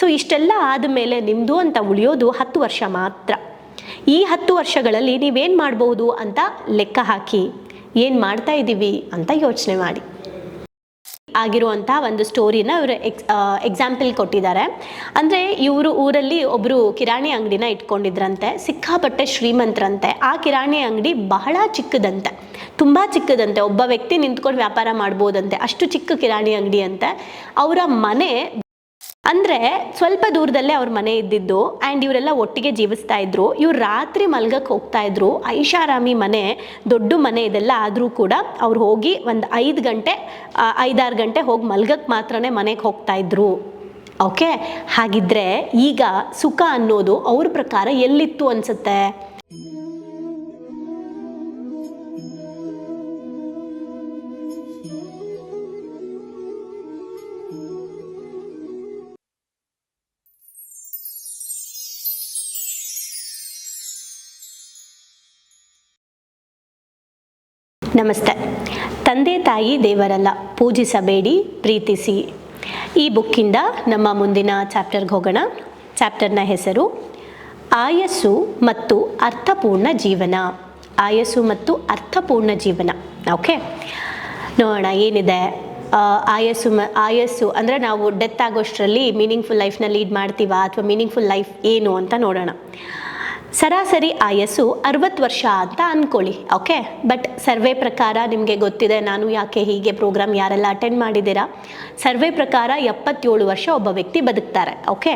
So ಇಷ್ಟೆಲ್ಲ ಆದಮೇಲೆ ನಿಮ್ಮದು ಅಂತ ಉಳಿಯೋದು ಹತ್ತು ವರ್ಷ ಮಾತ್ರ. ಈ ಹತ್ತು ವರ್ಷಗಳಲ್ಲಿ ನೀವೇನು ಮಾಡ್ಬೋದು ಅಂತ ಲೆಕ್ಕ ಹಾಕಿ ಏನು ಮಾಡ್ತಾ ಇದ್ದೀವಿ ಅಂತ ಯೋಚನೆ ಮಾಡಿ. ಆಗಿರುವಂಥ ಒಂದು ಸ್ಟೋರಿನ ಇವರು ಎಕ್ಸ್ ಎಕ್ಸಾಂಪಲ್ ಕೊಟ್ಟಿದ್ದಾರೆ. ಅಂದರೆ ಇವರು ಊರಲ್ಲಿ ಒಬ್ಬರು ಕಿರಾಣಿ ಅಂಗಡಿನ ಇಟ್ಕೊಂಡಿದ್ರಂತೆ, ಸಿಕ್ಕಾಪಟ್ಟೆ ಶ್ರೀಮಂತರಂತೆ. ಆ ಕಿರಾಣಿ ಅಂಗಡಿ ಬಹಳ ಚಿಕ್ಕದಂತೆ. ತುಂಬ ಚಿಕ್ಕದಂತೆ. ಒಬ್ಬ ವ್ಯಕ್ತಿ ನಿಂತ್ಕೊಂಡು ವ್ಯಾಪಾರ ಮಾಡ್ಬೋದಂತೆ. ಅಷ್ಟು ಚಿಕ್ಕ ಕಿರಾಣಿ ಅಂಗಡಿ ಅಂತೆ. ಅವರ ಮನೆ ಅಂದರೆ ಸ್ವಲ್ಪ ದೂರದಲ್ಲೇ ಅವ್ರ ಮನೆ ಇದ್ದಿದ್ದು ಆ್ಯಂಡ್ ಇವರೆಲ್ಲ ಒಟ್ಟಿಗೆ ಜೀವಿಸ್ತಾ ಇದ್ರು. ಇವ್ರು ರಾತ್ರಿ ಮಲ್ಗಕ್ಕೆ ಹೋಗ್ತಾ ಇದ್ರು. ಐಷಾರಾಮಿ ಮನೆ, ದೊಡ್ಡ ಮನೆ ಇದೆಲ್ಲ ಆದರೂ ಕೂಡ ಅವ್ರು ಹೋಗಿ ಒಂದು ಐದು ಗಂಟೆ ಐದಾರು ಗಂಟೆ ಹೋಗಿ ಮಲ್ಗಕ್ಕೆ ಮಾತ್ರನೇ ಮನೆಗೆ ಹೋಗ್ತಾ ಇದ್ರು. ಓಕೆ ಹಾಗಿದ್ರೆ ಈಗ ಸುಖ ಅನ್ನೋದು ಅವ್ರ ಪ್ರಕಾರ ಎಲ್ಲಿತ್ತು ಅನ್ಸುತ್ತೆ? ನಮಸ್ತೆ. ತಂದೆ ತಾಯಿ ದೇವರಲ್ಲ, ಪೂಜಿಸಬೇಡಿ, ಪ್ರೀತಿಸಿ. ಈ ಬುಕ್ಕಿಂದ ನಮ್ಮ ಮುಂದಿನ ಚಾಪ್ಟರ್ಗೆ ಹೋಗೋಣ. ಚಾಪ್ಟರ್ನ ಹೆಸರು, ಆಯಸ್ಸು ಮತ್ತು ಅರ್ಥಪೂರ್ಣ ಜೀವನ. ಆಯಸ್ಸು ಮತ್ತು ಅರ್ಥಪೂರ್ಣ ಜೀವನ. ಓಕೆ? ನೋಡೋಣ, ಏನಿದೆ? ಆಯಸ್ಸು ಮ, ಆಯಸ್ಸು ಅಂದರೆ ನಾವು ಡೆತ್ ಆಗೋಷ್ಟರಲ್ಲಿ ಮೀನಿಂಗ್ಫುಲ್ ಲೈಫ್ನ ಲೀಡ್ ಮಾಡ್ತೀವಾ ಅಥವಾ ಮೀನಿಂಗ್ಫುಲ್ ಲೈಫ್ ಏನು ಅಂತ ನೋಡೋಣ. ಸರಾಸರಿ ಆಯಸ್ಸು ಅರವತ್ತು ವರ್ಷ ಅಂತ ಅಂದ್ಕೊಳ್ಳಿ ಓಕೆ ಬಟ್ ಸರ್ವೆ ಪ್ರಕಾರ ನಿಮಗೆ ಗೊತ್ತಿದೆ, ನಾನು ಯಾಕೆ ಹೀಗೆ ಪ್ರೋಗ್ರಾಮ್ ಯಾರೆಲ್ಲ ಅಟೆಂಡ್ ಮಾಡಿದ್ದೀರಾ? ಸರ್ವೆ ಪ್ರಕಾರ ಎಪ್ಪತ್ತೇಳು ವರ್ಷ ಒಬ್ಬ ವ್ಯಕ್ತಿ ಬದುಕ್ತಾರೆ ಓಕೆ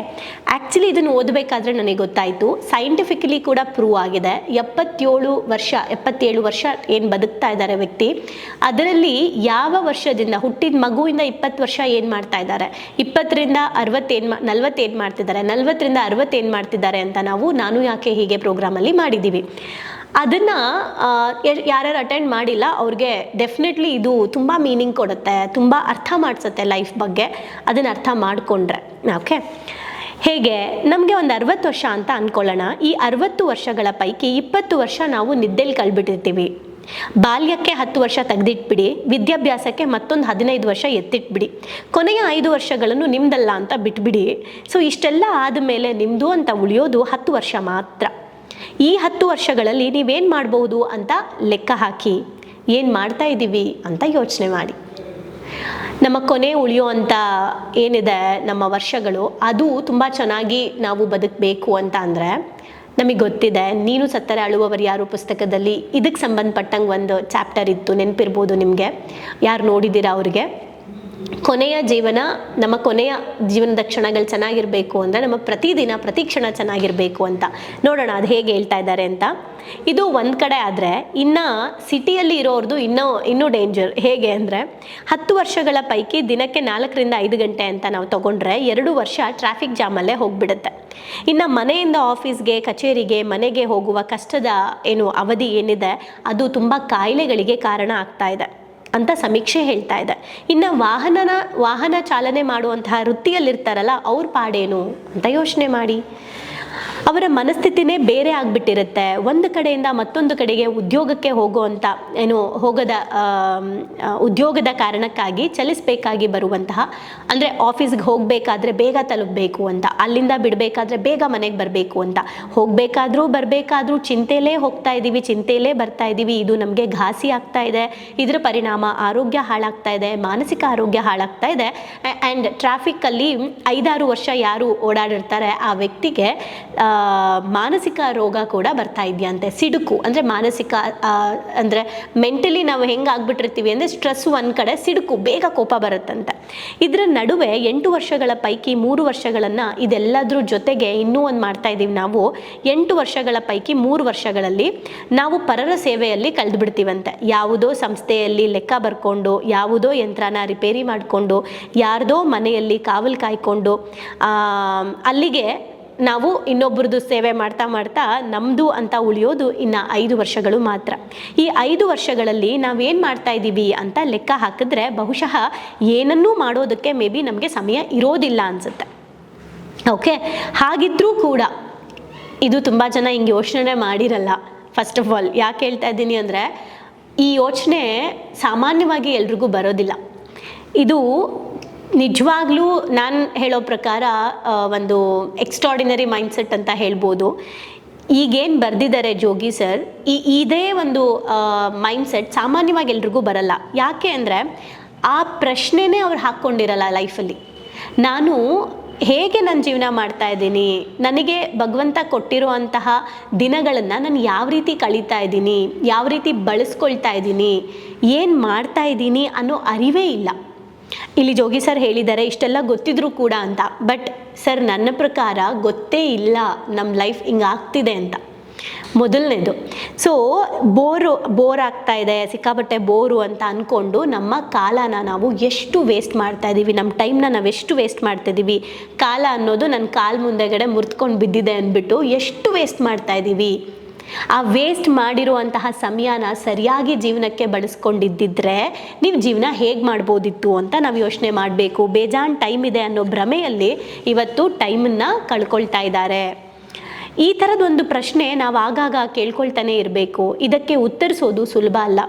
ಆ್ಯಕ್ಚುಲಿ ಇದನ್ನು ಓದಬೇಕಾದ್ರೆ ನನಗೆ ಗೊತ್ತಾಯಿತು ಸೈಂಟಿಫಿಕಲಿ ಕೂಡ ಪ್ರೂವ್ ಆಗಿದೆ, ಎಪ್ಪತ್ತೇಳು ವರ್ಷ ಎಪ್ಪತ್ತೇಳು ವರ್ಷ ಏನು ಬದುಕ್ತಾ ಇದ್ದಾರೆ ವ್ಯಕ್ತಿ, ಅದರಲ್ಲಿ ಯಾವ ವರ್ಷದಿಂದ, ಹುಟ್ಟಿದ ಮಗುವಿಂದ ಇಪ್ಪತ್ತು ವರ್ಷ ಏನು ಮಾಡ್ತಾ ಇದ್ದಾರೆ? ಇಪ್ಪತ್ತರಿಂದ ಅರವತ್ತೇನು ನಲ್ವತ್ತೇನು ಮಾಡ್ತಿದ್ದಾರೆ, ನಲ್ವತ್ತರಿಂದ ಅರವತ್ತೇನು ಮಾಡ್ತಿದ್ದಾರೆ ಅಂತ ನಾವು, ನಾನು ಯಾಕೆ ಪ್ರೋಗ್ರಾಮಲ್ಲಿ ಮಾಡಿದ್ದೀವಿ. ಅದನ್ನು ಯಾರ್ಯಾರು ಅಟೆಂಡ್ ಮಾಡಿಲ್ಲ, ಅವ್ರಿಗೆ ಡೆಫಿನೆಟ್ಲಿ ಇದು ತುಂಬ ಮೀನಿಂಗ್ ಕೊಡುತ್ತೆ, ತುಂಬ ಅರ್ಥ ಮಾಡಿಸುತ್ತೆ ಲೈಫ್ ಬಗ್ಗೆ. ಅದನ್ನು ಅರ್ಥ ಮಾಡಿಕೊಂಡ್ರೆ ಓಕೆ ಹೇಗೆ, ನಮಗೆ ಒಂದು ಅರವತ್ತು ವರ್ಷ ಅಂತ ಅಂದ್ಕೊಳ್ಳೋಣ ಈ ಅರವತ್ತು ವರ್ಷಗಳ ಪೈಕಿ ಇಪ್ಪತ್ತು ವರ್ಷ ನಾವು ನಿದ್ದೆಲಿ ಕಳ್ಬಿಟ್ಟಿರ್ತೀವಿ. ಬಾಲ್ಯಕ್ಕೆ ಹತ್ತು ವರ್ಷ ತೆಗೆದಿಟ್ಬಿಡಿ, ವಿದ್ಯಾಭ್ಯಾಸಕ್ಕೆ ಮತ್ತೊಂದು ಹದಿನೈದು ವರ್ಷ ಎತ್ತಿಟ್ಬಿಡಿ. ಕೊನೆಯ ಐದು ವರ್ಷಗಳನ್ನು ನಿಮ್ದಲ್ಲ ಅಂತ ಬಿಟ್ಬಿಡಿ. ಸೊ ಇಷ್ಟೆಲ್ಲ ಆದಮೇಲೆ ನಿಮ್ಮದು ಅಂತ ಉಳಿಯೋದು ಹತ್ತು ವರ್ಷ ಮಾತ್ರ. ಈ ಹತ್ತು ವರ್ಷಗಳಲ್ಲಿ ನೀವೇನು ಮಾಡ್ಬೋದು ಅಂತ ಲೆಕ್ಕ ಹಾಕಿ, ಏನು ಮಾಡ್ತಾ ಇದ್ದೀವಿ ಅಂತ ಯೋಚನೆ ಮಾಡಿ. ನಮ್ಮ ಕೊನೆ ಉಳಿಯುವಂಥ ಏನಿದೆ ನಮ್ಮ ವರ್ಷಗಳು, ಅದು ತುಂಬ ಚೆನ್ನಾಗಿ ನಾವು ಬದುಕಬೇಕು ಅಂತ ಅಂದರೆ ನಮಗೆ ಗೊತ್ತಿದೆ, ನೀನು ಸತ್ತರೆ ಅಳುವವರು ಯಾರು ಪುಸ್ತಕದಲ್ಲಿ? ಇದಕ್ಕೆ ಸಂಬಂಧಪಟ್ಟಂಗೆ ಒಂದು ಚಾಪ್ಟರ್ ಇತ್ತು, ನೆನಪಿರ್ಬೋದು ನಿಮಗೆ? ಯಾರು ನೋಡಿದ್ದೀರಾ ಅವ್ರಿಗೆ? ಕೊನೆಯ ಜೀವನ, ನಮ್ಮ ಕೊನೆಯ ಜೀವನದ ಕ್ಷಣಗಳು ಚೆನ್ನಾಗಿರಬೇಕು ಅಂದರೆ ನಮ್ಮ ಪ್ರತಿದಿನ, ಪ್ರತಿ ಕ್ಷಣ ಚೆನ್ನಾಗಿರಬೇಕು ಅಂತ. ನೋಡೋಣ ಅದು ಹೇಗೆ ಹೇಳ್ತಾ ಇದ್ದಾರೆ ಅಂತ. ಇದು ಒಂದು ಕಡೆ ಆದರೆ ಇನ್ನು ಸಿಟಿಯಲ್ಲಿ ಇರೋರ್ದು ಇನ್ನೂ ಇನ್ನೂ ಡೇಂಜರ್ ಹೇಗೆ ಅಂದರೆ ಹತ್ತು ವರ್ಷಗಳ ಪೈಕಿ ದಿನಕ್ಕೆ ನಾಲ್ಕರಿಂದ ಐದು ಗಂಟೆ ಅಂತ ನಾವು ತಗೊಂಡ್ರೆ ಎರಡು ವರ್ಷ ಟ್ರಾಫಿಕ್ ಜಾಮಲ್ಲೇ ಹೋಗ್ಬಿಡುತ್ತೆ. ಇನ್ನು ಮನೆಯಿಂದ ಆಫೀಸ್ಗೆ ಕಚೇರಿಗೆ, ಮನೆಗೆ ಹೋಗುವ ಕಷ್ಟದ ಏನು ಅವಧಿ ಏನಿದೆ, ಅದು ತುಂಬ ಕಾಯಿಲೆಗಳಿಗೆ ಕಾರಣ ಆಗ್ತಾ ಇದೆ. ಅಂತ ಸಮೀಕ್ಷೆ ಹೇಳ್ತಾ ಇದೆ ಇನ್ನು ವಾಹನನ, ವಾಹನ ಚಾಲನೆ ಮಾಡುವಂತಹ ವೃತ್ತಿಯಲ್ಲಿರ್ತಾರಲ್ಲ, ಅವ್ರ ಪಾಡೇನು ಅಂತ ಯೋಚನೆ ಮಾಡಿ. ಅವರ ಮನಸ್ಥಿತಿನೇ ಬೇರೆ ಆಗಿಬಿಟ್ಟಿರುತ್ತೆ. ಒಂದು ಕಡೆಯಿಂದ ಮತ್ತೊಂದು ಕಡೆಗೆ ಉದ್ಯೋಗಕ್ಕೆ ಹೋಗುವಂಥ ಏನು, ಹೋಗದ ಉದ್ಯೋಗದ ಕಾರಣಕ್ಕಾಗಿ ಚಲಿಸಬೇಕಾಗಿ ಬರುವಂತಹ, ಅಂದರೆ ಆಫೀಸ್ಗೆ ಹೋಗಬೇಕಾದ್ರೆ ಬೇಗ ತಲುಪಬೇಕು ಅಂತ, ಅಲ್ಲಿಂದ ಬಿಡಬೇಕಾದ್ರೆ ಬೇಗ ಮನೆಗೆ ಬರಬೇಕು ಅಂತ. ಹೋಗಬೇಕಾದ್ರೂ ಬರಬೇಕಾದ್ರೂ ಚಿಂತೆಲೇ ಹೋಗ್ತಾ ಇದ್ದೀವಿ ಚಿಂತೆಲೇ ಬರ್ತಾ ಇದ್ದೀವಿ ಇದು ನಮಗೆ ಘಾಸಿ ಆಗ್ತಾ ಇದೆ. ಇದರ ಪರಿಣಾಮ ಆರೋಗ್ಯ ಹಾಳಾಗ್ತಾ ಇದೆ, ಮಾನಸಿಕ ಆರೋಗ್ಯ ಹಾಳಾಗ್ತಾ ಇದೆ. ಆ್ಯಂಡ್ ಟ್ರಾಫಿಕ್ಕಲ್ಲಿ ಐದಾರು ವರ್ಷ ಯಾರು ಓಡಾಡಿರ್ತಾರೆ, ಆ ವ್ಯಕ್ತಿಗೆ ಮಾನಸಿಕ ರೋಗ ಕೂಡ ಬರ್ತಾ ಇದೆಯಂತೆ ಸಿಡುಕು, ಅಂದರೆ ಮಾನಸಿಕ ಅಂದರೆ ಮೆಂಟಲಿ ನಾವು ಹೆಂಗೆ ಆಗ್ಬಿಟ್ಟಿರ್ತೀವಿ ಅಂದರೆ ಸ್ಟ್ರೆಸ್ ಒಂದು ಕಡೆ, ಸಿಡುಕು, ಬೇಗ ಕೋಪ ಬರುತ್ತಂತೆ. ಇದರ ನಡುವೆ ಎಂಟು ವರ್ಷಗಳ ಪೈಕಿ ಮೂರು ವರ್ಷಗಳನ್ನು ಇದೆಲ್ಲದ್ರ ಜೊತೆಗೆ ಇನ್ನೂ ಒಂದು ಮಾಡ್ತಾ ಇದ್ದೀವಿ ನಾವು. ಎಂಟು ವರ್ಷಗಳ ಪೈಕಿ ಮೂರು ವರ್ಷಗಳಲ್ಲಿ ನಾವು ಪರರ ಸೇವೆಯಲ್ಲಿ ಕಳೆದು ಬಿಡ್ತೀವಂತೆ ಯಾವುದೋ ಸಂಸ್ಥೆಯಲ್ಲಿ ಲೆಕ್ಕ ಬರ್ಕೊಂಡು, ಯಾವುದೋ ಯಂತ್ರನ ರಿಪೇರಿ ಮಾಡಿಕೊಂಡು, ಯಾರ್ದೋ ಮನೆಯಲ್ಲಿ ಕಾವಲು ಕಾಯ್ಕೊಂಡು ಅಲ್ಲಿಗೆ ನಾವು ಇನ್ನೊಬ್ರದ್ದು ಸೇವೆ ಮಾಡ್ತಾ ಮಾಡ್ತಾ ನಮ್ಮದು ಅಂತ ಉಳಿಯೋದು ಇನ್ನು ಐದು ವರ್ಷಗಳು ಮಾತ್ರ. ಈ ಐದು ವರ್ಷಗಳಲ್ಲಿ ನಾವೇನು ಮಾಡ್ತಾ ಇದ್ದೀವಿ ಅಂತ ಲೆಕ್ಕ ಹಾಕಿದ್ರೆ ಬಹುಶಃ ಏನನ್ನೂ ಮಾಡೋದಕ್ಕೆ ಮೇ ಬಿ ನಮಗೆ ಸಮಯ ಇರೋದಿಲ್ಲ ಅನಿಸುತ್ತೆ. ಓಕೆ? ಹಾಗಿದ್ರೂ ಕೂಡ ಇದು ತುಂಬ ಜನ ಹಿಂಗೆ ಯೋಚನೆ ಮಾಡಿರಲ್ಲ. ಫಸ್ಟ್ ಆಫ್ ಆಲ್ ಯಾಕೆ ಹೇಳ್ತಾ ಇದ್ದೀನಿ ಅಂದರೆ ಈ ಯೋಚನೆ ಸಾಮಾನ್ಯವಾಗಿ ಎಲ್ರಿಗೂ ಬರೋದಿಲ್ಲ. ಇದು ನಿಜವಾಗ್ಲೂ ನಾನು ಹೇಳೋ ಪ್ರಕಾರ ಒಂದು ಎಕ್ಸ್ಟ್ರಾಡಿನರಿ ಮೈಂಡ್ಸೆಟ್ ಅಂತ ಹೇಳ್ಬೋದು. ಈಗೇನು ಬರೆದಿದ್ದಾರೆ ಜೋಗಿ ಸರ್, ಈ ಇದೇ ಒಂದು ಮೈಂಡ್ಸೆಟ್ ಸಾಮಾನ್ಯವಾಗಿ ಎಲ್ರಿಗೂ ಬರಲ್ಲ. ಯಾಕೆ ಅಂದರೆ, ಆ ಪ್ರಶ್ನೆನೇ ಅವ್ರು ಹಾಕ್ಕೊಂಡಿರಲ್ಲ ಲೈಫಲ್ಲಿ. ನಾನು ಹೇಗೆ ನನ್ನ ಜೀವನ ಮಾಡ್ತಾ ಇದ್ದೀನಿ, ನನಗೆ ಭಗವಂತ ಕೊಟ್ಟಿರುವಂತಹ ದಿನಗಳನ್ನು ನಾನು ಯಾವ ರೀತಿ ಕಳೀತಾ ಇದ್ದೀನಿ, ಯಾವ ರೀತಿ ಬಳಸ್ಕೊಳ್ತಾ ಇದ್ದೀನಿ, ಏನು ಮಾಡ್ತಾ ಇದ್ದೀನಿ ಅನ್ನೋ ಅರಿವೇ ಇಲ್ಲ. ಇಲ್ಲಿ ಜೋಗಿ ಸರ್ ಹೇಳಿದ್ದಾರೆ, ಇಷ್ಟೆಲ್ಲ ಗೊತ್ತಿದ್ರು ಕೂಡ ಅಂತ. ಬಟ್ ಸರ್, ನನ್ನ ಪ್ರಕಾರ ಗೊತ್ತೇ ಇಲ್ಲ ನಮ್ಮ ಲೈಫ್ ಹಿಂಗೆ ಆಗ್ತಿದೆ ಅಂತ. ಮೊದಲನೇದು. ಸೊ, ಬೋರು, ಬೋರ್ ಆಗ್ತಾ ಇದೆ, ಸಿಕ್ಕಾಪಟ್ಟೆ ಬೋರು ಅಂತ ಅಂದ್ಕೊಂಡು ನಮ್ಮ ಕಾಲನ ನಾವು ಎಷ್ಟು ವೇಸ್ಟ್ ಮಾಡ್ತಾ ಇದ್ದೀವಿ ನಮ್ಮ ಟೈಮ್ನ ನಾವು ಎಷ್ಟು ವೇಸ್ಟ್ ಮಾಡ್ತಾ ಇದ್ದೀವಿ ಕಾಲ ಅನ್ನೋದು ನನ್ನ ಕಾಲು ಮುಂದೆಗಡೆ ಮುರ್ತ್ಕೊಂಡು ಬಿದ್ದಿದೆ ಅಂದ್ಬಿಟ್ಟು ಎಷ್ಟು ವೇಸ್ಟ್ ಮಾಡ್ತಾ ಇದ್ದೀವಿ ಆ ವೇಸ್ಟ್ ಮಾಡಿರುವಂತಹ ಸಮಯನ ಸರಿಯಾಗಿ ಜೀವನಕ್ಕೆ ಬಳಸ್ಕೊಂಡಿದ್ದಿದ್ರೆ ನೀವು ಜೀವನ ಹೇಗೆ ಮಾಡ್ಬೋದಿತ್ತು ಅಂತ ನಾವು ಯೋಚನೆ ಮಾಡಬೇಕು. ಬೇಜಾನ್ ಟೈಮ್ ಇದೆ ಅನ್ನೋ ಭ್ರಮೆಯಲ್ಲಿ ಇವತ್ತು ಟೈಮನ್ನು ಕಳ್ಕೊಳ್ತಾ ಇದ್ದಾರೆ. ಈ ಥರದೊಂದು ಪ್ರಶ್ನೆ ನಾವು ಆಗಾಗ ಕೇಳ್ಕೊಳ್ತಾನೆ ಇರಬೇಕು. ಇದಕ್ಕೆ ಉತ್ತರಿಸೋದು ಸುಲಭ ಅಲ್ಲ.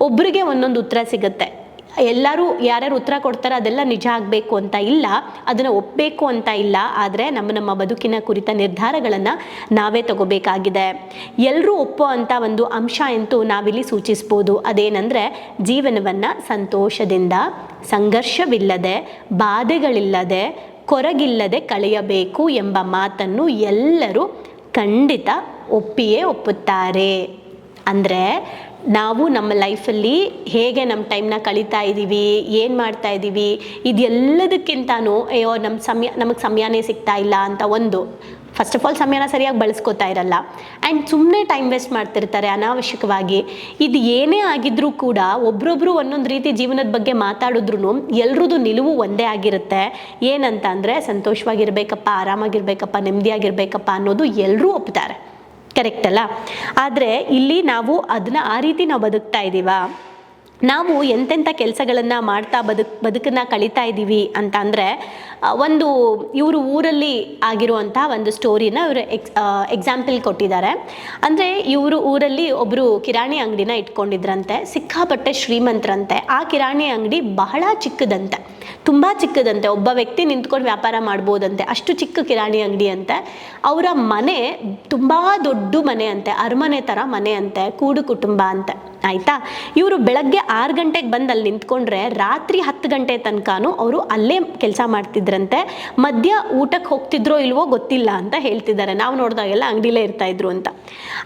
ಒಬ್ಬರಿಗೆ ಒಂದೊಂದು ಉತ್ತರ ಸಿಗುತ್ತೆ. ಎಲ್ಲರೂ ಯಾರ್ಯಾರು ಉತ್ತರ ಕೊಡ್ತಾರೆ ಅದೆಲ್ಲ ನಿಜ ಆಗಬೇಕು ಅಂತ ಇಲ್ಲ, ಅದನ್ನು ಒಪ್ಪಬೇಕು ಅಂತ ಇಲ್ಲ, ಆದರೆ ನಮ್ಮ ನಮ್ಮ ಬದುಕಿನ ಕುರಿತ ನಿರ್ಧಾರಗಳನ್ನು ನಾವೇ ತಗೋಬೇಕಾಗಿದೆ. ಎಲ್ಲರೂ ಒಪ್ಪೋ ಅಂಥ ಒಂದು ಅಂಶ ಅಂತೂ ನಾವಿಲ್ಲಿ ಸೂಚಿಸ್ಬೋದು. ಅದೇನೆಂದರೆ, ಜೀವನವನ್ನು ಸಂತೋಷದಿಂದ, ಸಂಘರ್ಷವಿಲ್ಲದೆ, ಬಾಧೆಗಳಿಲ್ಲದೆ, ಕೊರಗಿಲ್ಲದೆ ಕಳೆಯಬೇಕು ಎಂಬ ಮಾತನ್ನು ಎಲ್ಲರೂ ಖಂಡಿತ ಒಪ್ಪಿಯೇ ಒಪ್ಪುತ್ತಾರೆ. ಅಂದರೆ ನಾವು ನಮ್ಮ ಲೈಫಲ್ಲಿ ಹೇಗೆ ನಮ್ಮ ಟೈಮ್ನ ಕಳೀತಾ ಇದ್ದೀವಿ, ಏನು ಮಾಡ್ತಾ ಇದ್ದೀವಿ, ಇದೆಲ್ಲದಕ್ಕಿಂತನೂ, ಅಯ್ಯೋ ನಮ್ಮ ಸಮಯ, ನಮಗೆ ಸಮಯನೇ ಸಿಗ್ತಾ ಇಲ್ಲ ಅಂತ ಒಂದು. ಫಸ್ಟ್ ಆಫ್ ಆಲ್ ಸಮಯನ ಸರಿಯಾಗಿ ಬಳಸ್ಕೊತಾ ಇರಲ್ಲ. ಆ್ಯಂಡ್ ಸುಮ್ಮನೆ ಟೈಮ್ ವೇಸ್ಟ್ ಮಾಡ್ತಿರ್ತಾರೆ ಅನಾವಶ್ಯಕವಾಗಿ. ಇದು ಏನೇ ಆಗಿದ್ರೂ ಕೂಡ ಒಬ್ರೊಬ್ರು ಒಂದೊಂದು ರೀತಿ ಜೀವನದ ಬಗ್ಗೆ ಮಾತಾಡಿದ್ರು ಎಲ್ರದ್ದು ನಿಲುವು ಒಂದೇ ಆಗಿರುತ್ತೆ. ಏನಂತ ಅಂದರೆ ಸಂತೋಷವಾಗಿರ್ಬೇಕಪ್ಪ, ಆರಾಮಾಗಿರ್ಬೇಕಪ್ಪ, ನೆಮ್ಮದಿಯಾಗಿರ್ಬೇಕಪ್ಪ ಅನ್ನೋದು ಎಲ್ಲರೂ ಒಪ್ತಾರೆ. ಕರೆಕ್ಟ್ ಅಲ್ಲ? ಆದರೆ ಇಲ್ಲಿ ನಾವು ಅದನ್ನ ಆ ರೀತಿ ನಾವು ಬದುಕ್ತಾ ಇದ್ದೀವಾ ನಾವು ಎಂತೆಂಥ ಕೆಲಸಗಳನ್ನು ಮಾಡ್ತಾ ಬದುಕ್, ಬದುಕನ್ನು ಕಳೀತಾ ಇದ್ದೀವಿ ಅಂತ ಅಂದರೆ ಒಂದು ಇವರು ಊರಲ್ಲಿ ಆಗಿರುವಂಥ ಒಂದು ಸ್ಟೋರಿನ ಇವರು ಎಕ್ಸ್ ಎಕ್ಸಾಂಪಲ್ ಕೊಟ್ಟಿದ್ದಾರೆ. ಅಂದರೆ ಇವರು ಊರಲ್ಲಿ ಒಬ್ಬರು ಕಿರಾಣಿ ಅಂಗಡಿನ ಇಟ್ಕೊಂಡಿದ್ರಂತೆ, ಸಿಕ್ಕಾಪಟ್ಟೆ ಶ್ರೀಮಂತರಂತೆ. ಆ ಕಿರಾಣಿ ಅಂಗಡಿ ಬಹಳ ಚಿಕ್ಕದಂತೆ. ತುಂಬ ಚಿಕ್ಕದಂತೆ. ಒಬ್ಬ ವ್ಯಕ್ತಿ ನಿಂತ್ಕೊಂಡು ವ್ಯಾಪಾರ ಮಾಡ್ಬೋದಂತೆ. ಅಷ್ಟು ಚಿಕ್ಕ ಕಿರಾಣಿ ಅಂಗಡಿ ಅಂತೆ. ಅವರ ಮನೆ ತುಂಬ ದೊಡ್ಡ ಮನೆ ಅಂತೆ. ಅರಮನೆ ಥರ ಮನೆ ಅಂತೆ. ಕೂಡು ಕುಟುಂಬ ಅಂತೆ. ಆಯಿತಾ? ಇವರು ಬೆಳಗ್ಗೆ ಆರು ಗಂಟೆಗೆ ಬಂದು ಅಲ್ಲಿ ನಿಂತ್ಕೊಂಡ್ರೆ ರಾತ್ರಿ ಹತ್ತು ಗಂಟೆ ತನಕನೂ ಅವರು ಅಲ್ಲೇ ಕೆಲಸ ಮಾಡ್ತಿದ್ರಂತೆ ಮಧ್ಯ ಊಟಕ್ಕೆ ಹೋಗ್ತಿದ್ರೋ ಇಲ್ವೋ ಗೊತ್ತಿಲ್ಲ ಅಂತ ಹೇಳ್ತಿದ್ದಾರೆ. ನಾವು ನೋಡಿದಾಗೆಲ್ಲ ಅಂಗಡಿಲೇ ಇರ್ತಾ ಇದ್ರು ಅಂತ.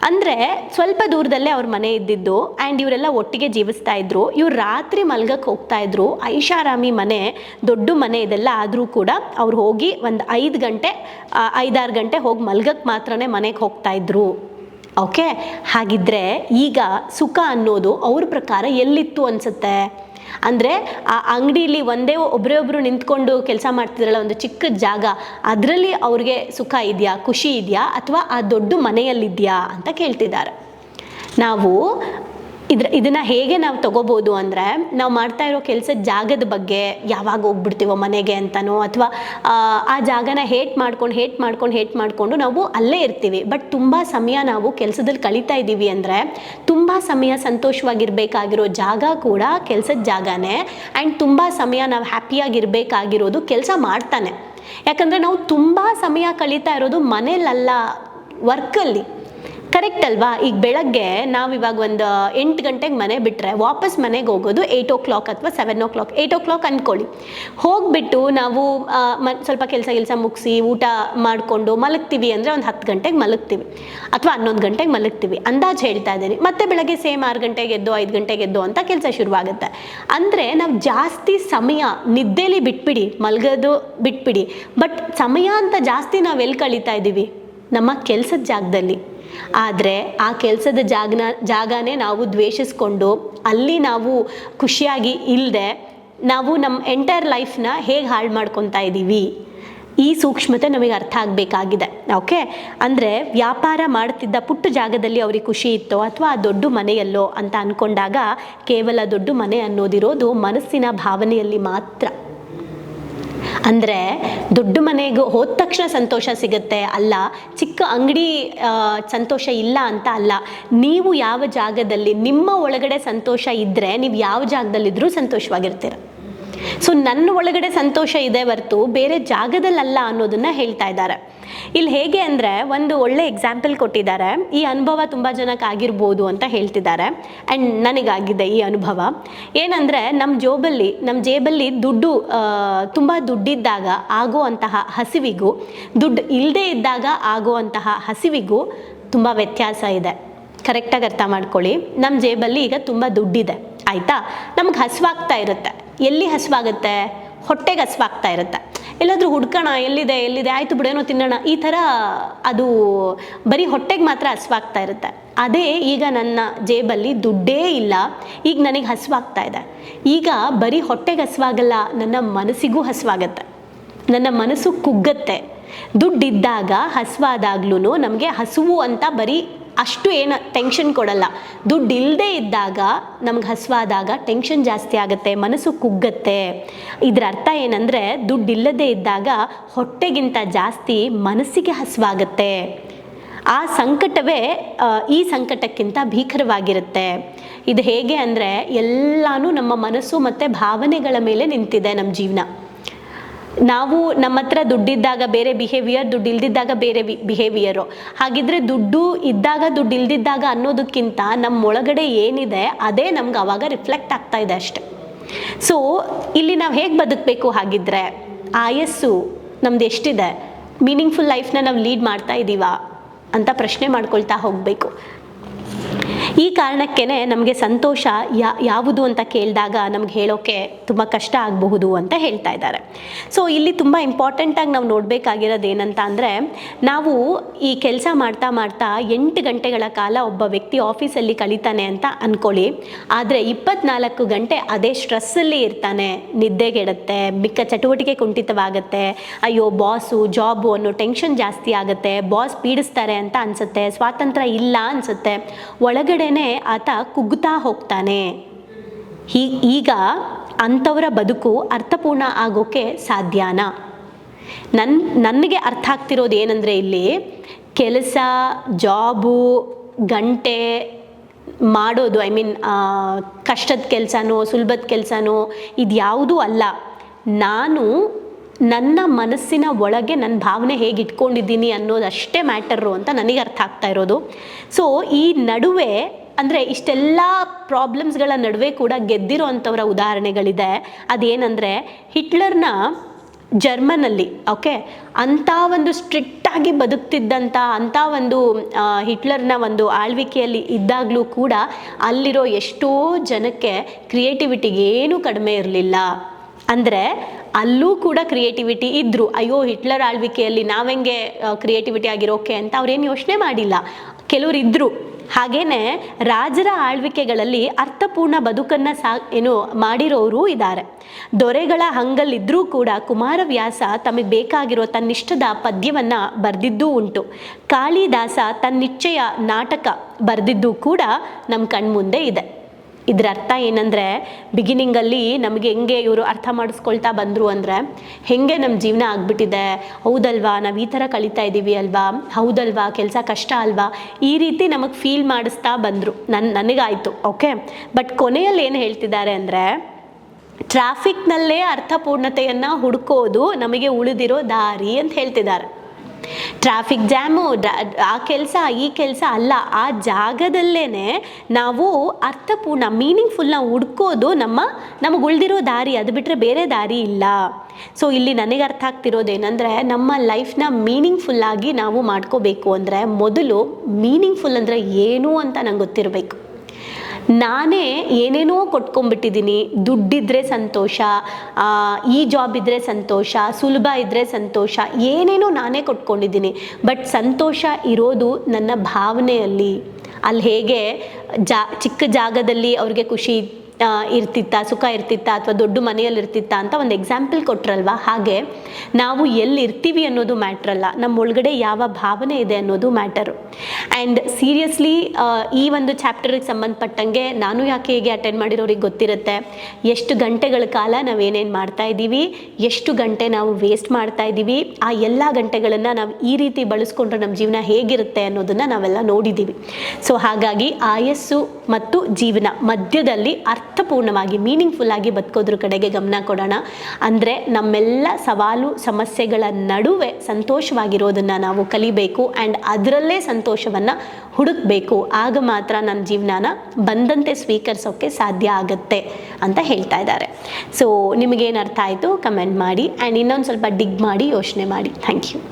ಅಂದರೆ ಸ್ವಲ್ಪ ದೂರದಲ್ಲೇ ಅವ್ರ ಮನೆ ಇದ್ದಿದ್ದು ಆ್ಯಂಡ್ ಇವರೆಲ್ಲ ಒಟ್ಟಿಗೆ ಜೀವಿಸ್ತಾ ಇದ್ರು. ಇವ್ರು ರಾತ್ರಿ ಮಲ್ಗಕ್ಕೆ ಹೋಗ್ತಾ ಇದ್ರು. ಐಷಾರಾಮಿ ಮನೆ, ದೊಡ್ಡ ಮನೆ ಇದೆಲ್ಲ ಆದರೂ ಕೂಡ ಅವ್ರು ಹೋಗಿ ಒಂದು ಐದು ಗಂಟೆ ಐದಾರು ಗಂಟೆ ಹೋಗಿ ಮಲ್ಗಕ್ಕೆ ಮಾತ್ರನೇ ಮನೆಗೆ ಹೋಗ್ತಾ ಇದ್ರು. ಓಕೆ? ಹಾಗಿದ್ರೆ ಈಗ ಸುಖ ಅನ್ನೋದು ಅವ್ರ ಪ್ರಕಾರ ಎಲ್ಲಿತ್ತು ಅನ್ಸುತ್ತೆ? ಅಂದರೆ ಆ ಅಂಗಡಿಲಿ ಒಂದೇ ಒಬ್ಬರೇ ಒಬ್ಬರು ನಿಂತ್ಕೊಂಡು ಕೆಲಸ ಮಾಡ್ತಿದ್ರಲ್ಲ ಒಂದು ಚಿಕ್ಕ ಜಾಗ, ಅದರಲ್ಲಿ ಅವ್ರಿಗೆ ಸುಖ ಇದೆಯಾ, ಖುಷಿ ಇದೆಯಾ, ಅಥವಾ ಆ ದೊಡ್ಡ ಮನೆಯಲ್ಲಿದೆಯಾ ಅಂತ ಕೇಳ್ತಿದ್ದಾರೆ. ನಾವು ಇದ್ರ, ಇದನ್ನ ಹೇಗೆ ನಾವು ತಗೋಬೋದು ಅಂದರೆ ನಾವು ಮಾಡ್ತಾ ಇರೋ ಕೆಲಸದ ಜಾಗದ ಬಗ್ಗೆ ಯಾವಾಗ ಹೋಗ್ಬಿಡ್ತೀವೋ ಮನೆಗೆ ಅಂತನೋ ಅಥವಾ, ಆ ಜಾಗನ ಹೇಟ್ ಮಾಡ್ಕೊಂಡು ಹೇಟ್ ಮಾಡ್ಕೊಂಡು, ಹೇಟ್ ಮಾಡಿಕೊಂಡು ನಾವು ಅಲ್ಲೇ ಇರ್ತೀವಿ. ಬಟ್ ತುಂಬ ಸಮಯ ನಾವು ಕೆಲಸದಲ್ಲಿ ಕಳೀತಾ ಇದ್ದೀವಿ ಅಂದರೆ ತುಂಬ ಸಮಯ ಸಂತೋಷವಾಗಿರ್ಬೇಕಾಗಿರೋ ಜಾಗ ಕೂಡ ಕೆಲಸದ ಜಾಗನೇ. ಆ್ಯಂಡ್ ತುಂಬ ಸಮಯ ನಾವು ಹ್ಯಾಪಿಯಾಗಿರ್ಬೇಕಾಗಿರೋದು ಕೆಲಸ ಮಾಡ್ತಾನೆ. ಯಾಕಂದರೆ ನಾವು ತುಂಬ ಸಮಯ ಕಳೀತಾ ಇರೋದು ಮನೇಲಲ್ಲ ವರ್ಕಲ್ಲಿ ಕರೆಕ್ಟ್ ಅಲ್ವಾ? ಈಗ ಬೆಳಗ್ಗೆ ನಾವು ಇವಾಗ ಒಂದು ಎಂಟು ಗಂಟೆಗೆ ಮನೆ ಬಿಟ್ಟರೆ ವಾಪಸ್ ಮನೆಗೆ ಹೋಗೋದು ಏಯ್ಟ್ ಓ ಕ್ಲಾಕ್ ಅಥವಾ seven o'clock eight o'clock ಅಂದ್ಕೊಳ್ಳಿ ಹೋಗ್ಬಿಟ್ಟು ನಾವು ಸ್ವಲ್ಪ ಕೆಲಸ ಕೆಲಸ ಮುಗಿಸಿ ಊಟ ಮಾಡಿಕೊಂಡು ಮಲಗ್ತೀವಿ ಅಂದರೆ ಒಂದು ಹತ್ತು ಗಂಟೆಗೆ ಮಲಗ್ತೀವಿ. ಅಥವಾ ಹನ್ನೊಂದು ಗಂಟೆಗೆ ಮಲಗ್ತೀವಿ. ಅಂದಾಜು ಹೇಳ್ತಾ ಇದ್ದೀನಿ. ಮತ್ತೆ ಬೆಳಗ್ಗೆ ಸೇಮ್ ಆರು ಗಂಟೆಗೆ ಎದ್ದು, ಐದು ಗಂಟೆಗೆ ಎದ್ದು ಅಂತ ಕೆಲಸ ಶುರುವಾಗುತ್ತೆ. ಅಂದರೆ ನಾವು ಜಾಸ್ತಿ ಸಮಯ ನಿದ್ದೆಲಿ ಬಿಟ್ಬಿಡಿ, ಮಲಗೋದು ಬಿಟ್ಬಿಡಿ. ಬಟ್ ಸಮಯ ಅಂತ ಜಾಸ್ತಿ ನಾವು ಎಲ್ಲಿ ಕಳೀತಾ ಇದ್ದೀವಿ ನಮ್ಮ ಕೆಲಸದ ಜಾಗದಲ್ಲಿ. ಆದರೆ ಆ ಕೆಲಸದ ಜಾಗನ, ಜಾಗನೇ ನಾವು ದ್ವೇಷಿಸ್ಕೊಂಡು ಅಲ್ಲಿ ನಾವು ಖುಷಿಯಾಗಿ ಇಲ್ಲದೆ ನಾವು ನಮ್ಮ ಎಂಟೈರ್ ಲೈಫ್ನ ಹೇಗೆ ಹಾಳು ಮಾಡ್ಕೊತಾ ಇದ್ದೀವಿ ಈ ಸೂಕ್ಷ್ಮತೆ ನಮಗೆ ಅರ್ಥ ಆಗಬೇಕಾಗಿದೆ ಓಕೆ ಅಂದರೆ ವ್ಯಾಪಾರ ಮಾಡ್ತಿದ್ದ ಪುಟ್ಟ ಜಾಗದಲ್ಲಿ ಅವ್ರಿಗೆ ಖುಷಿ ಇತ್ತೋ ಅಥವಾ ಆ ದೊಡ್ಡ ಮನೆಯಲ್ಲೋ ಅಂತ ಅಂದ್ಕೊಂಡಾಗ ಕೇವಲ ದೊಡ್ಡ ಮನೆ ಅನ್ನೋದಿರೋದು ಮನಸ್ಸಿನ ಭಾವನೆಯಲ್ಲಿ ಮಾತ್ರ. ಅಂದರೆ ದೊಡ್ಡ ಮನೆಗೆ ಹೋದ ತಕ್ಷಣ ಸಂತೋಷ ಸಿಗುತ್ತೆ ಅಲ್ಲ, ಚಿಕ್ಕ ಅಂಗಡಿ ಸಂತೋಷ ಇಲ್ಲ ಅಂತ ಅಲ್ಲ. ನೀವು ಯಾವ ಜಾಗದಲ್ಲಿ ನಿಮ್ಮ ಒಳಗಡೆ ಸಂತೋಷ ಇದ್ದರೆ ನೀವು ಯಾವ ಜಾಗದಲ್ಲಿದ್ದರೂ ಸಂತೋಷವಾಗಿರ್ತೀರ. ಸೊ ನನ್ನ ಒಳಗಡೆ ಸಂತೋಷ ಇದೆ ಹೊರ್ತು ಬೇರೆ ಜಾಗದಲ್ಲಲ್ಲ ಅನ್ನೋದನ್ನ ಹೇಳ್ತಾ ಇದ್ದಾರೆ. ಇಲ್ಲಿ ಹೇಗೆ ಅಂದರೆ ಒಂದು ಒಳ್ಳೆ ಎಕ್ಸಾಂಪಲ್ ಕೊಟ್ಟಿದ್ದಾರೆ. ಈ ಅನುಭವ ತುಂಬ ಜನಕ್ಕೆ ಆಗಿರ್ಬೋದು ಅಂತ ಹೇಳ್ತಿದ್ದಾರೆ. ಆ್ಯಂಡ್ ನನಗಾಗಿದೆ ಈ ಅನುಭವ. ಏನಂದರೆ ನಮ್ಮ ಜೋಬಲ್ಲಿ ನಮ್ಮ ಜೇಬಲ್ಲಿ ದುಡ್ಡು ತುಂಬ ದುಡ್ಡಿದ್ದಾಗ ಆಗುವಂತಹ ಹಸಿವಿಗೂ, ದುಡ್ಡು ಇಲ್ಲದೇ ಇದ್ದಾಗ ಆಗುವಂತಹ ಹಸಿವಿಗೂ ತುಂಬ ವ್ಯತ್ಯಾಸ ಇದೆ. ಕರೆಕ್ಟಾಗಿ ಅರ್ಥ ಮಾಡ್ಕೊಳ್ಳಿ. ನಮ್ಮ ಜೇಬಲ್ಲಿ ಈಗ ತುಂಬ ದುಡ್ಡಿದೆ. ಆಯಿತಾ? ನಮ್ಗೆ ಹಸಿವಾಗ್ತಾ ಇರುತ್ತೆ. ಎಲ್ಲಿ ಹಸುವಾಗುತ್ತೆ? ಹೊಟ್ಟೆಗೆ ಹಸುವಾಗ್ತಾ ಇರುತ್ತೆ. ಎಲ್ಲಾದರೂ ಹುಡ್ಕೋಣ, ಎಲ್ಲಿದೆ ಎಲ್ಲಿದೆ, ಆಯಿತು ಬಿಡೇನೋ ತಿನ್ನೋಣ, ಈ ಥರ ಅದು ಬರೀ ಹೊಟ್ಟೆಗೆ ಮಾತ್ರ ಹಸುವಾಗ್ತಾ ಇರುತ್ತೆ. ಅದೇ ಈಗ ನನ್ನ ಜೇಬಲ್ಲಿ ದುಡ್ಡೇ ಇಲ್ಲ. ಈಗ ನನಗೆ ಹಸುವಾಗ್ತಾ ಇದೆ. ಈಗ ಬರೀ ಹೊಟ್ಟೆಗೆ ಹಸುವಾಗಲ್ಲ, ನನ್ನ ಮನಸ್ಸಿಗೂ ಹಸುವಾಗತ್ತೆ. ನನ್ನ ಮನಸ್ಸು ಕುಗ್ಗತ್ತೆ. ದುಡ್ಡಿದ್ದಾಗ ಹಸುವಾದಾಗ್ಲೂ ನಮಗೆ ಹಸುವು ಅಂತ ಬರೀ ಅಷ್ಟು ಏನು ಟೆನ್ಷನ್ ಕೊಡಲ್ಲ. ದುಡ್ಡು ಇಲ್ಲದೆ ಇದ್ದಾಗ ನಮ್ಗೆ ಹಸುವಾದಾಗ ಟೆನ್ಷನ್ ಜಾಸ್ತಿ ಆಗುತ್ತೆ, ಮನಸ್ಸು ಕುಗ್ಗತ್ತೆ. ಇದರ ಅರ್ಥ ಏನಂದರೆ ದುಡ್ಡು ಇಲ್ಲದೆ ಇದ್ದಾಗ ಹೊಟ್ಟೆಗಿಂತ ಜಾಸ್ತಿ ಮನಸ್ಸಿಗೆ ಹಸುವಾಗುತ್ತೆ. ಆ ಸಂಕಟವೇ ಈ ಸಂಕಟಕ್ಕಿಂತ ಭೀಕರವಾಗಿರುತ್ತೆ. ಇದು ಹೇಗೆ ಅಂದರೆ ಎಲ್ಲಾನು ನಮ್ಮ ಮನಸ್ಸು ಮತ್ತು ಭಾವನೆಗಳ ಮೇಲೆ ನಿಂತಿದೆ ನಮ್ಮ ಜೀವನ. ನಾವು ನಮ್ಮ ಹತ್ರ ದುಡ್ಡಿದ್ದಾಗ ಬೇರೆ ಬಿಹೇವಿಯರ್ ದುಡ್ಡು ಇಲ್ದಿದ್ದಾಗ ಬೇರೆ ಬಿಹೇವಿಯರು ಹಾಗಿದ್ರೆ ದುಡ್ಡು ಇದ್ದಾಗ ದುಡ್ಡು ಇಲ್ದಿದ್ದಾಗ ಅನ್ನೋದಕ್ಕಿಂತ ನಮ್ಮ ಒಳಗಡೆ ಏನಿದೆ, ಅದೇ ನಮ್ಗೆ ಅವಾಗ ರಿಫ್ಲೆಕ್ಟ್ ಆಗ್ತಾ ಇದೆ ಅಷ್ಟೆ. ಸೊ ಇಲ್ಲಿ ನಾವು ಹೇಗೆ ಬದುಕಬೇಕು ಹಾಗಿದ್ರೆ, ಆಯಸ್ಸು ನಮ್ದು ಎಷ್ಟಿದೆ? ಮೀನಿಂಗ್ಫುಲ್ ಲೈಫ್ನ ನಾವು ಲೀಡ್ ಮಾಡ್ತಾ ಇದ್ದೀವಾ ಅಂತ ಪ್ರಶ್ನೆ ಮಾಡ್ಕೊಳ್ತಾ ಹೋಗಬೇಕು. ಈ ಕಾರಣಕ್ಕೇನೆ ನಮಗೆ ಸಂತೋಷ ಯಾವುದು ಅಂತ ಕೇಳಿದಾಗ ನಮ್ಗೆ ಹೇಳೋಕೆ ತುಂಬ ಕಷ್ಟ ಆಗಬಹುದು ಅಂತ ಹೇಳ್ತಾ ಇದ್ದಾರೆ. ಸೊ ಇಲ್ಲಿ ತುಂಬ ಇಂಪಾರ್ಟೆಂಟಾಗಿ ನಾವು ನೋಡಬೇಕಾಗಿರೋದು ಏನಂತ ಅಂದರೆ, ನಾವು ಈ ಕೆಲಸ ಮಾಡ್ತಾ ಮಾಡ್ತಾ ಎಂಟು ಗಂಟೆಗಳ ಕಾಲ ಒಬ್ಬ ವ್ಯಕ್ತಿ ಆಫೀಸಲ್ಲಿ ಕಳೀತಾನೆ ಅಂತ ಅಂದ್ಕೊಳ್ಳಿ ಆದರೆ ಇಪ್ಪತ್ನಾಲ್ಕು ಗಂಟೆ ಅದೇ ಸ್ಟ್ರೆಸ್ಸಲ್ಲಿ ಇರ್ತಾನೆ. ನಿದ್ದೆಗೆಡುತ್ತೆ ಮಿಕ್ಕ ಚಟುವಟಿಕೆ ಕುಂಠಿತವಾಗುತ್ತೆ, ಅಯ್ಯೋ ಬಾಸು, ಜಾಬು ಅನ್ನೋ ಟೆನ್ಷನ್ ಜಾಸ್ತಿ ಆಗುತ್ತೆ, ಬಾಸ್ ಪೀಡಿಸ್ತಾರೆ ಅಂತ ಅನ್ಸುತ್ತೆ, ಸ್ವಾತಂತ್ರ್ಯ ಇಲ್ಲ ಅನಿಸುತ್ತೆ ಒಳಗಡೆನೆ ಆತ ಕುಗ್ಗುತ್ತಾ ಹೋಗ್ತಾನೆ. ಹೀ, ಈಗ ಅಂಥವರ ಬದುಕು ಅರ್ಥಪೂರ್ಣ ಆಗೋಕ್ಕೆ ಸಾಧ್ಯನಾ? ನನ್ನ ನನಗೆ ಅರ್ಥ ಆಗ್ತಿರೋದು ಏನಂದರೆ ಇಲ್ಲಿ ಕೆಲಸ, ಜಾಬು, ಗಂಟೆ ಮಾಡೋದು, ಐ ಮೀನ್ ಕಷ್ಟದ ಕೆಲಸನೋ, ಸುಲಭದ ಕೆಲಸನೋ ಇದು ಯಾವುದೂ ಅಲ್ಲ. ನಾನು ನನ್ನ ಮನಸ್ಸಿನ ಒಳಗೆ ನನ್ನ ಭಾವನೆ ಹೇಗೆ ಇಟ್ಕೊಂಡಿದ್ದೀನಿ ಅನ್ನೋದಷ್ಟೇ ಮ್ಯಾಟರು ಅಂತ ನನಗೆ ಅರ್ಥ ಆಗ್ತಾ ಇರೋದು. ಸೊ ಈ ನಡುವೆ ಅಂದರೆ ಇಷ್ಟೆಲ್ಲ ಪ್ರಾಬ್ಲಮ್ಸ್ಗಳ ನಡುವೆ ಕೂಡ ಗೆದ್ದಿರೋ ಅಂಥವರ ಉದಾಹರಣೆಗಳಿದೆ. ಅದೇನಂದರೆ ಹಿಟ್ಲರ್ನ ಜರ್ಮನಲ್ಲಿ ಓಕೆ ಅಂಥ ಒಂದು ಸ್ಟ್ರಿಕ್ಟಾಗಿ ಬದುಕ್ತಿದ್ದಂಥ, ಅಂಥ ಒಂದು ಹಿಟ್ಲರ್ನ ಒಂದು ಆಳ್ವಿಕೆಯಲ್ಲಿ ಇದ್ದಾಗಲೂ ಕೂಡ ಅಲ್ಲಿರೋ ಎಷ್ಟೋ ಜನಕ್ಕೆ ಕ್ರಿಯೇಟಿವಿಟಿಗೆ ಏನೂ ಕಡಿಮೆ ಇರಲಿಲ್ಲ. ಅಂದರೆ ಅಲ್ಲೂ ಕೂಡ ಕ್ರಿಯೇಟಿವಿಟಿ ಇದ್ದರು ಅಯ್ಯೋ, ಹಿಟ್ಲರ್ ಆಳ್ವಿಕೆಯಲ್ಲಿ ನಾವೆಂಗೆ ಕ್ರಿಯೇಟಿವಿಟಿ ಆಗಿರೋಕೆ ಅಂತ ಅವ್ರೇನು ಯೋಚನೆ ಮಾಡಿಲ್ಲ. ಕೆಲವರು ಇದ್ದರು ಹಾಗೇನೆ ರಾಜರ ಆಳ್ವಿಕೆಗಳಲ್ಲಿ ಅರ್ಥಪೂರ್ಣ ಬದುಕನ್ನು ಸಾ, ಏನು ಮಾಡಿರೋರು ಇದ್ದಾರೆ ದೊರೆಗಳ ಹಂಗಲ್ಲಿದ್ದರೂ ಕೂಡ ಕುಮಾರವ್ಯಾಸ ತಮಗೆ ಬೇಕಾಗಿರೋ ತನ್ನಿಷ್ಟದ ಪದ್ಯವನ್ನು ಬರೆದಿದ್ದೂ ಉಂಟು. ಕಾಳಿದಾಸ ತನ್ನಿಚ್ಛೆಯ ನಾಟಕ ಬರೆದಿದ್ದು ಕೂಡ ನಮ್ಮ ಕಣ್ಮುಂದೆ ಇದೆ. ಇದರ ಅರ್ಥ ಏನಂದರೆ ಬಿಗಿನಿಂಗಲ್ಲಿ ನಮಗೆ ಹೆಂಗೆ ಇವರು ಅರ್ಥ ಮಾಡಿಸ್ಕೊಳ್ತಾ ಬಂದರು ಅಂದರೆ, ಹೆಂಗೆ ನಮ್ಮ ಜೀವನ ಆಗ್ಬಿಟ್ಟಿದೆ, ಹೌದಲ್ವಾ, ನಾವು ಈ ಥರ ಕಲಿತಾ ಇದ್ದೀವಿ ಅಲ್ವಾ, ಹೌದಲ್ವಾ, ಕೆಲಸ ಕಷ್ಟ ಅಲ್ವಾ, ಈ ರೀತಿ ನಮಗೆ ಫೀಲ್ ಮಾಡಿಸ್ತಾ ಬಂದರು ನನ್ನ ನನಗಾಯಿತು ಓಕೆ ಬಟ್ ಕೊನೆಯಲ್ಲಿ ಏನು ಹೇಳ್ತಿದ್ದಾರೆ ಅಂದರೆ ಟ್ರಾಫಿಕ್ನಲ್ಲೇ ಅರ್ಥಪೂರ್ಣತೆಯನ್ನು ಹುಡುಕೋದು ನಮಗೆ ಉಳಿದಿರೋ ದಾರಿ ಅಂತ ಹೇಳ್ತಿದ್ದಾರೆ. ಟ್ರಾಫಿಕ್ ಜಾಮು ಆ ಕೆಲಸ, ಈ ಕೆಲಸ ಅಲ್ಲ. ಆ ಜಾಗದಲ್ಲೇ ನಾವು ಅರ್ಥಪೂರ್ಣ ಮೀನಿಂಗ್ಫುಲ್ನ ಹುಡ್ಕೋದು ನಮ್ಮ, ನಮಗೆ ಉಳಿದಿರೋ ದಾರಿ. ಅದು ಬಿಟ್ಟರೆ ಬೇರೆ ದಾರಿ ಇಲ್ಲ. ಸೊ ಇಲ್ಲಿ ನನಗೆ ಅರ್ಥ ಆಗ್ತಿರೋದೇನೆಂದರೆ ನಮ್ಮ ಲೈಫ್ನ ಮೀನಿಂಗ್ಫುಲ್ಲಾಗಿ ನಾವು ಮಾಡ್ಕೋಬೇಕು ಅಂದರೆ ಮೊದಲು ಮೀನಿಂಗ್ಫುಲ್ ಅಂದರೆ ಏನು ಅಂತ ನಂಗೆ ಗೊತ್ತಿರಬೇಕು. ನಾನೇ ಏನೇನೋ ಕೊಟ್ಕೊಂಡ್ಬಿಟ್ಟಿದ್ದೀನಿ. ದುಡ್ಡಿದ್ರೆ ಸಂತೋಷ ಈ ಜಾಬ್ ಇದ್ದರೆ ಸಂತೋಷ, ಸುಲಭ ಇದ್ದರೆ ಸಂತೋಷ, ಏನೇನೋ ನಾನೇ ಕೊಟ್ಕೊಂಡಿದ್ದೀನಿ. ಬಟ್ ಸಂತೋಷ ಇರೋದು ನನ್ನ ಭಾವನೆಯಲ್ಲಿ. ಅಲ್ಲಿ ಹೇಗೆ ಜಾ, ಚಿಕ್ಕ ಜಾಗದಲ್ಲಿ ಅವ್ರಿಗೆ ಖುಷಿ ಇರ್ತಿತ್ತ, ಸುಖ ಇರ್ತಿತ್ತ ಅಥವಾ ದೊಡ್ಡ ಮನೆಯಲ್ಲಿ ಇರ್ತಿತ್ತ ಅಂತ ಒಂದು ಎಕ್ಸಾಂಪಲ್ ಕೊಟ್ರಲ್ವಾ? ಹಾಗೆ ನಾವು ಎಲ್ಲಿ ಇರ್ತೀವಿ ಅನ್ನೋದು ಮ್ಯಾಟ್ರ್ ಅಲ್ಲ. ನಮ್ಮ ಒಳಗಡೆ ಯಾವ ಭಾವನೆ ಇದೆ ಅನ್ನೋದು ಮ್ಯಾಟರು ಆ್ಯಂಡ್ ಸೀರಿಯಸ್ಲಿ ಈ ಒಂದು ಚಾಪ್ಟರ್ಗೆ ಸಂಬಂಧಪಟ್ಟಂಗೆ ನಾನು ಯಾಕೆ ಹೇಗೆ ಅಟೆಂಡ್ ಮಾಡಿರೋರಿಗೆ ಗೊತ್ತಿರುತ್ತೆ? ಎಷ್ಟು ಗಂಟೆಗಳ ಕಾಲ ನಾವು ಏನೇನು ಮಾಡ್ತಾ ಇದ್ದೀವಿ? ಎಷ್ಟು ಗಂಟೆ ನಾವು ವೇಸ್ಟ್ ಮಾಡ್ತಾ ಇದ್ದೀವಿ? ಆ ಎಲ್ಲ ಗಂಟೆಗಳನ್ನು ನಾವು ಈ ರೀತಿ ಬಳಸ್ಕೊಂಡ್ರೆ ನಮ್ಮ ಜೀವನ ಹೇಗಿರುತ್ತೆ ಅನ್ನೋದನ್ನು ನಾವೆಲ್ಲ ನೋಡಿದ್ದೀವಿ. ಸೊ ಹಾಗಾಗಿ ಆಯಸ್ಸು ಮತ್ತು ಜೀವನ ಮಧ್ಯದಲ್ಲಿ ಅರ್ಥಪೂರ್ಣವಾಗಿ ಮೀನಿಂಗ್ಫುಲ್ ಆಗಿ ಬದುಕೋದ್ರ ಕಡೆಗೆ ಗಮನ ಕೊಡೋಣ. ಅಂದರೆ ನಮ್ಮೆಲ್ಲ ಸವಾಲು, ಸಮಸ್ಯೆಗಳ ನಡುವೆ ಸಂತೋಷವಾಗಿರೋದನ್ನು ನಾವು ಕಲಿಬೇಕು ಆ್ಯಂಡ್ ಅದರಲ್ಲೇ ಸಂತೋಷವನ್ನು ಹುಡುಕಬೇಕು. ಆಗ ಮಾತ್ರ ನಮ್ಮ ಜೀವನನ ಬಂದಂತೆ ಸ್ವೀಕರಿಸೋಕ್ಕೆ ಸಾಧ್ಯ ಆಗುತ್ತೆ ಅಂತ ಹೇಳ್ತಾ ಇದ್ದಾರೆ. ಸೊ ನಿಮಗೇನು ಅರ್ಥ ಆಯಿತು? ಕಮೆಂಟ್ ಮಾಡಿ. ಆ್ಯಂಡ್ ಇನ್ನೊಂದು ಸ್ವಲ್ಪ ಡಿಗ್ ಮಾಡಿ, ಯೋಚನೆ ಮಾಡಿ. Thank you